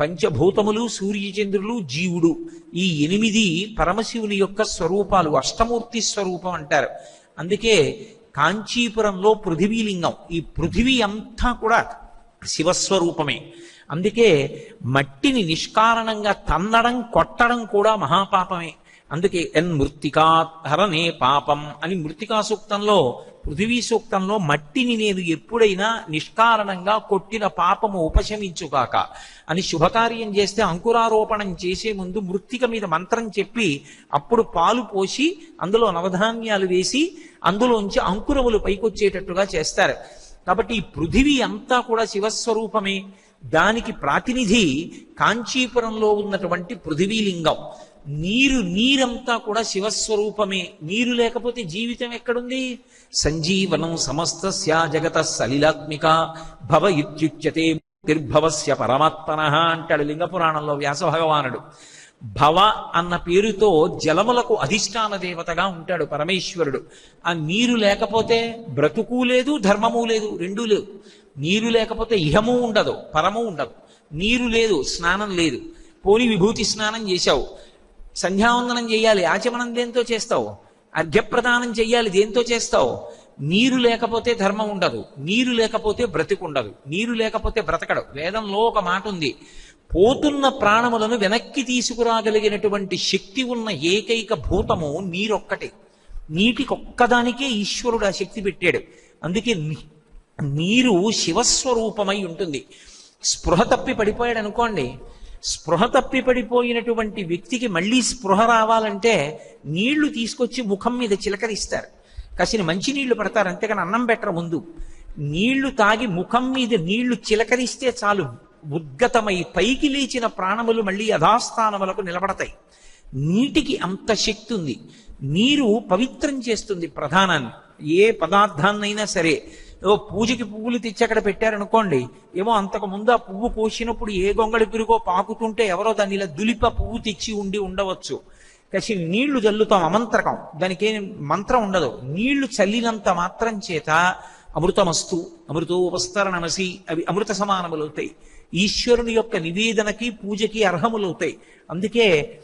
పంచభూతములు సూర్యచంద్రులు జీవుడు. ఈ ఎనిమిది పరమశివుని యొక్క స్వరూపాలు అష్టమూర్తి స్వరూపం అంటారు. అందుకే కాంచీపురంలో పృథివీలింగం. ఈ పృథివీ అంతా కూడా శివస్వరూపమే. అందుకే మట్టిని నిష్కారణంగా తన్నడం కొట్టడం కూడా మహాపాపమే. అందుకే ఎన్ మృత్తికా హరనే పాపం అని మృతికా సూక్తంలో పృథివీ సూక్తంలో మట్టిని నేను ఎప్పుడైనా నిష్కారణంగా కొట్టిన పాపము ఉపశమించుగాక అని శుభకార్యం చేస్తే అంకురారోపణం చేసే ముందు మృత్తిక మీద మంత్రం చెప్పి అప్పుడు పాలు పోసి అందులో నవధాన్యాలు వేసి అందులోంచి అంకురములు పైకొచ్చేటట్టుగా చేస్తారు. కాబట్టి ఈ పృథివీ అంతా కూడా శివస్వరూపమే. దానికి ప్రాతినిధి కాంచీపురంలో ఉన్నటువంటి పృథివీలింగం నీరు నీరంతా కూడా శివస్వరూపమే. నీరు లేకపోతే జీవితం ఎక్కడుంది? సంజీవనం సమస్త జగత సలిలాత్మిక భవ ఇత్యుచ్యతే నిర్భవస్య పరమాత్మన అంటాడు లింగ పురాణంలో వ్యాస భగవానుడు భవ అన్న పేరుతో జలములకు అధిష్టాన దేవతగా ఉంటాడు పరమేశ్వరుడు. ఆ నీరు లేకపోతే బ్రతుకు లేదు ధర్మము లేదు రెండూ లేవు. నీరు లేకపోతే ఇహము ఉండదు పరము ఉండదు. నీరు లేదు స్నానం లేదు. పోని విభూతి స్నానం చేశావు. సంధ్యావందనం చేయాలి. ఆచమనం దేంతో చేస్తావు? అర్ఘ్యప్రదానం చేయాలి. దేంతో చేస్తావు? నీరు లేకపోతే ధర్మం ఉండదు. నీరు లేకపోతే బ్రతికుండదు. నీరు లేకపోతే బ్రతకడు. వేదంలో ఒక మాట ఉంది. పోతున్న ప్రాణములను వెనక్కి తీసుకురాగలిగినటువంటి శక్తి ఉన్న ఏకైక భూతము నీరొక్కటే. నీటికొక్కదానికే ఈశ్వరుడు ఆ శక్తి పెట్టాడు. అందుకే నీరు శివస్వరూపమై ఉంటుంది. స్పృహ తప్పి పడిపోయాడు అనుకోండి స్పృహ తప్పి పడిపోయినటువంటి వ్యక్తికి మళ్ళీ స్పృహ రావాలంటే నీళ్ళు తీసుకొచ్చి ముఖం మీద చిలకరిస్తారు. కసిన మంచి నీళ్ళు పడతారు అంతేగాని అన్నం పెట్టరు ముందు. నీళ్ళు తాగి ముఖం మీద నీళ్ళు చిలకరిస్తే చాలు ఉద్గతమై పైకి లేచిన ప్రాణములు మళ్ళీ యథాస్థానములకు నిలబడతాయి. నీటికి అంత శక్తి ఉంది. నీరు పవిత్రం చేస్తుంది ప్రధానాన్ని. ఏ పదార్థాన్నైనా సరే ఏవో పూజకి పువ్వులు తెచ్చి అక్కడ పెట్టారనుకోండి ఏమో అంతకు ముందు ఆ పువ్వు కోసినప్పుడు ఏ గొంగళి పిరుగో పాకుతుంటే ఎవరో దాన్ని ఇలా దులిప పువ్వు తెచ్చి ఉండి ఉండవచ్చు. కసి నీళ్ళు చల్లుతాం అమంత్రకం. దానికి ఏం మంత్రం ఉండదు. నీళ్ళు చల్లినంత మాత్రం చేత అమృతమస్తు అమృతోపస్తరణమసి అవి అమృత సమానములవుతాయి ఈశ్వరుని యొక్క నివేదనకి పూజకి అర్హములవుతాయి. అందుకే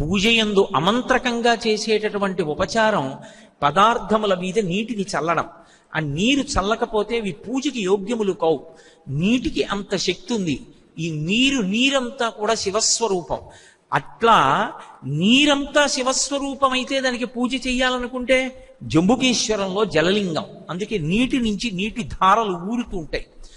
పూజయందు అమంత్రకంగా చేసేటటువంటి ఉపచారం పదార్థముల మీద నీటిని చల్లడం. ఆ నీరు చల్లకపోతే ఇవి పూజకి యోగ్యములు కావు. నీటికి అంత శక్తి ఉంది. ఈ నీరు నీరంతా కూడా శివస్వరూపం. అట్లా నీరంతా శివస్వరూపం అయితే దానికి పూజ చెయ్యాలనుకుంటే జంబుకేశ్వరంలో జలలింగం. అందుకే నీటి నుంచి నీటి ధారలు ఊరుతూ ఉంటాయి.